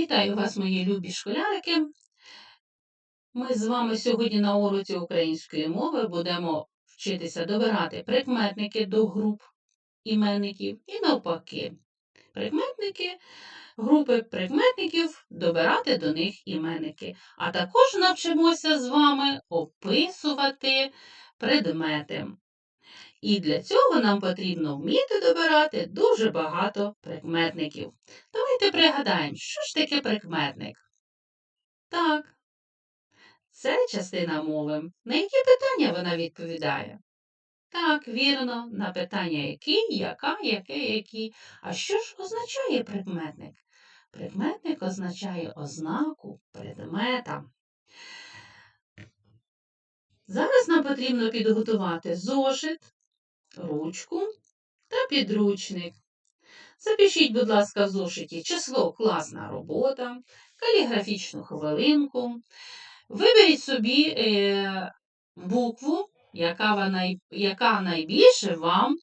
Вітаю вас, мої любі школярики. Ми з вами сьогодні на уроці української мови будемо вчитися добирати прикметники до груп іменників і навпаки. Прикметники, групи прикметників добирати до них іменники. А також навчимося з вами описувати предмети. І для цього нам потрібно вміти добирати дуже багато прикметників. Давайте пригадаємо, що ж таке прикметник? Так, це частина мови. На які питання вона відповідає? Так, вірно, на питання який, яка, яке, які. А що ж означає прикметник? Прикметник означає ознаку предмета. Зараз нам потрібно підготувати зошит, ручку та підручник. Запишіть, будь ласка, в зошиті число класна робота, каліграфічну хвилинку. Виберіть собі е, букву, яка, вона, яка найбільше вам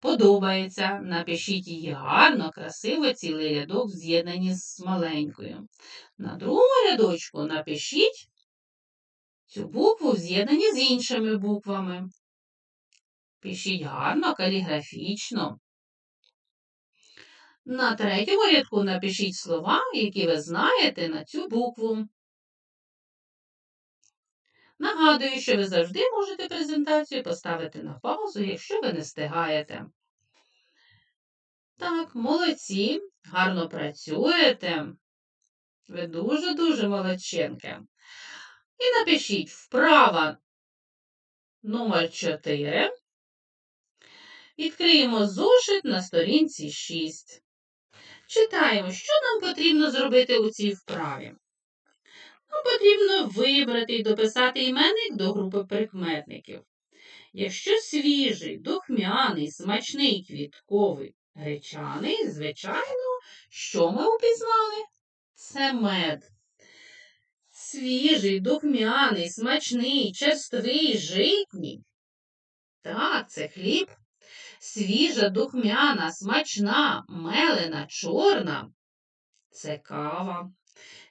подобається. Напишіть її гарно, красиво, цілий рядок з'єднані з маленькою. На другому рядочку напишіть цю букву в з'єднанні з іншими буквами. Пишіть гарно, каліграфічно. На третьому рядку напишіть слова, які ви знаєте на цю букву. Нагадую, що ви завжди можете презентацію поставити на паузу, якщо ви не встигаєте. Так, молодці, гарно працюєте. Ви дуже-дуже молодчинки. І напишіть вправа номер 4 Відкриємо зошит на сторінці 6. Читаємо, що нам потрібно зробити у цій вправі. Нам потрібно вибрати і дописати іменник до групи прикметників. Якщо свіжий, духмяний, смачний, квітковий, гречаний, звичайно, що ми упізнали? Це мед. Свіжий, духмяний, смачний, черствий, житній. Так, це хліб свіжа, духмяна, смачна, мелена, чорна це кава.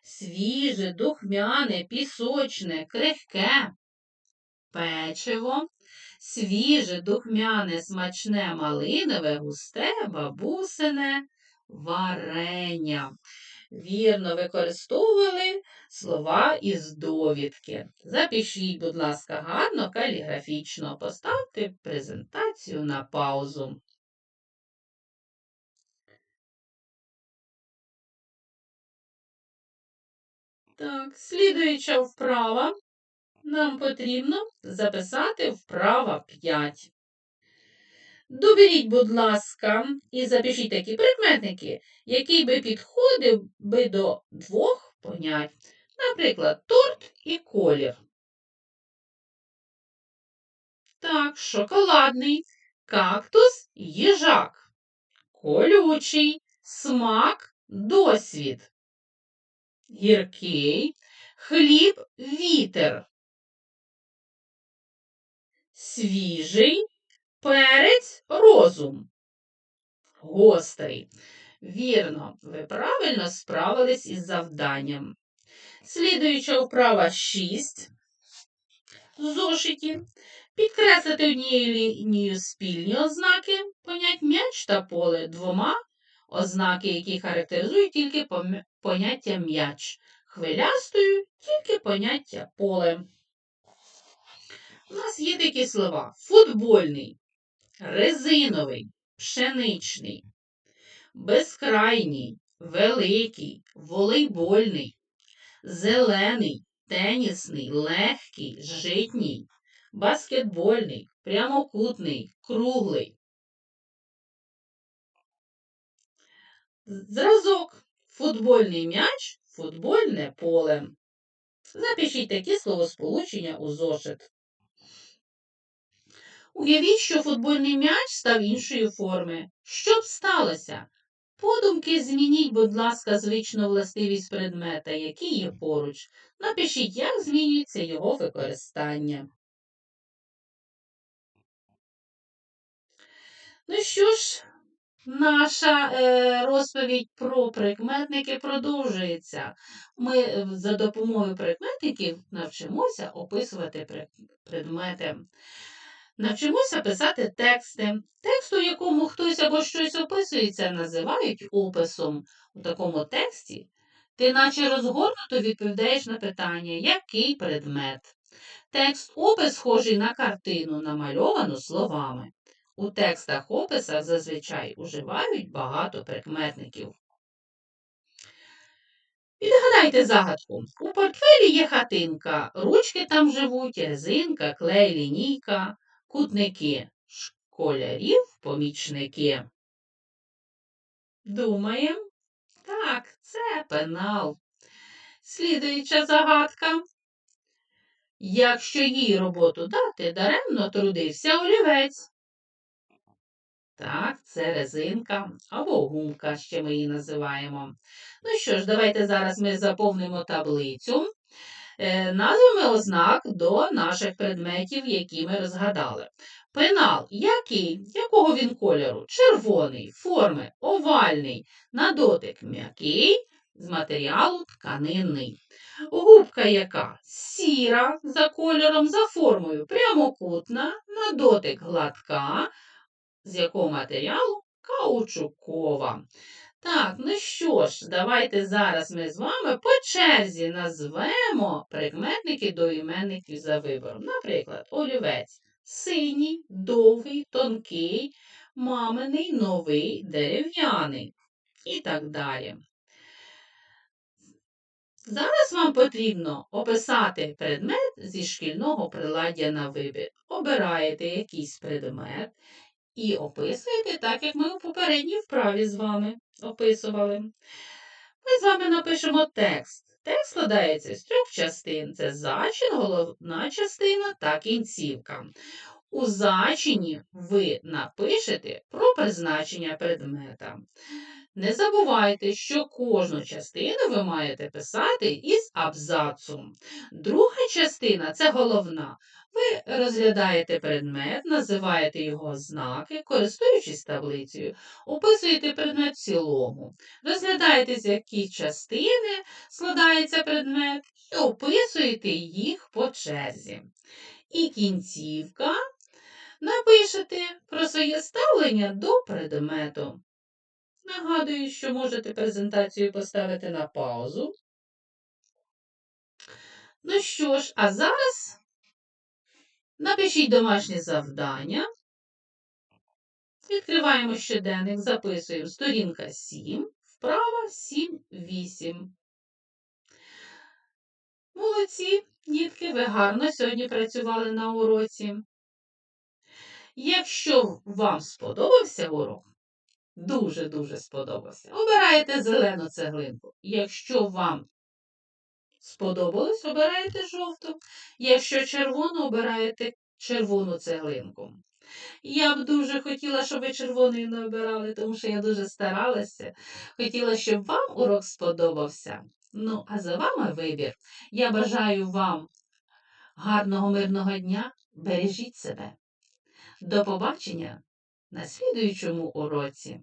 Свіже, духмяне, пісочне, крихке, печиво, свіже, духмяне, смачне, малинове, густе, бабусине, варення. Вірно використовували слова із довідки. Запишіть, будь ласка, гарно, каліграфічно. Поставте презентацію на паузу. Так, слідуюча вправа. Нам потрібно записати вправа 5. Доберіть, будь ласка, і запишіть такі прикметники, який би підходив би до двох понять. Наприклад, торт і колір. Так, шоколадний, кактус їжак, колючий, смак, досвід. Гіркий, хліб, вітер. Свіжий, перець, розум. Гострий. Вірно, ви правильно справились із завданням. Слідуюча вправа 6. Зошиті. Підкреслити однією лінією спільні ознаки, понять м'яч та поле двома ознаки, які характеризують тільки поняття м'яч. Хвилястою тільки поняття поле. У нас є такі слова: футбольний, резиновий, пшеничний, безкрайній, великий, волейбольний, зелений, тенісний, легкий, житній, баскетбольний, прямокутний, круглий. Зразок футбольний м'яч, футбольне поле. Запишіть такі словосполучення у зошит. Уявіть, що футбольний м'яч став іншої форми. Що б сталося? Подумки змініть, будь ласка, звичну властивість предмета, який є поруч. Напишіть, як змінюється його використання. Ну що ж, Наша е, розповідь про прикметники продовжується. Ми е, за допомогою прикметників навчимося описувати предмети. Навчимося писати тексти. Текст, у якому хтось або щось описується, називають описом. У такому тексті ти наче розгорнуто відповідаєш на питання, який предмет. Текст опис схожий на картину, намальовану словами. У текстах описах зазвичай уживають багато прикметників. Відгадайте загадку. У портфелі є хатинка, ручки там живуть, резинка, клей, лінійка, кутники, школярів, помічники. Думаємо? Так, це пенал. Слідуюча загадка. Якщо їй роботу дати, даремно трудився олівець. Так, це резинка або гумка, ще ми її називаємо. Ну що ж, давайте зараз ми заповнимо таблицю назвами ознак до наших предметів, які ми розгадали. Пенал який? Якого він кольору? Червоний, форми, овальний, на дотик м'який, з матеріалу тканинний. Губка яка? Сіра за кольором, за формою прямокутна, на дотик гладка, з якого матеріалу? Каучукова. Так, ну що ж, давайте зараз ми з вами по черзі назвемо прикметники до іменників за вибором. Наприклад, олівець синій, довгий, тонкий, маминий, новий, дерев'яний і так далі. Зараз вам потрібно описати предмет зі шкільного приладдя на вибір. Обираєте якийсь предмет і описуєте так, як ми у попередній вправі з вами описували. Ми з вами напишемо текст. Текст складається з трьох частин: це зачин, головна частина та кінцівка. У зачині ви напишете про призначення предмета. Не забувайте, що кожну частину ви маєте писати із абзацом. Друга частина це головна. Ви розглядаєте предмет, називаєте його ознаки, користуючись таблицею, описуєте предмет в цілому, розглядаєте, з які частини складається предмет, і описуєте їх по черзі. І кінцівка напишете про своє ставлення до предмету. Нагадую, що можете презентацію поставити на паузу. Ну що ж, а зараз напишіть домашнє завдання. Відкриваємо щоденник, записуємо сторінка 7, вправа 7-8. Молодці, дітки, ви гарно сьогодні працювали на уроці. Якщо вам сподобався урок, дуже-дуже сподобався, обираєте зелену цеглинку. Якщо вам сподобалось, обираєте жовту. Якщо червону, обираєте червону цеглинку. Я б дуже хотіла, щоб ви червоний не обирали, тому що я дуже старалася. Хотіла, щоб вам урок сподобався. Ну, а за вами вибір. Я бажаю вам гарного мирного дня. Бережіть себе. До побачення на слідуючому уроці.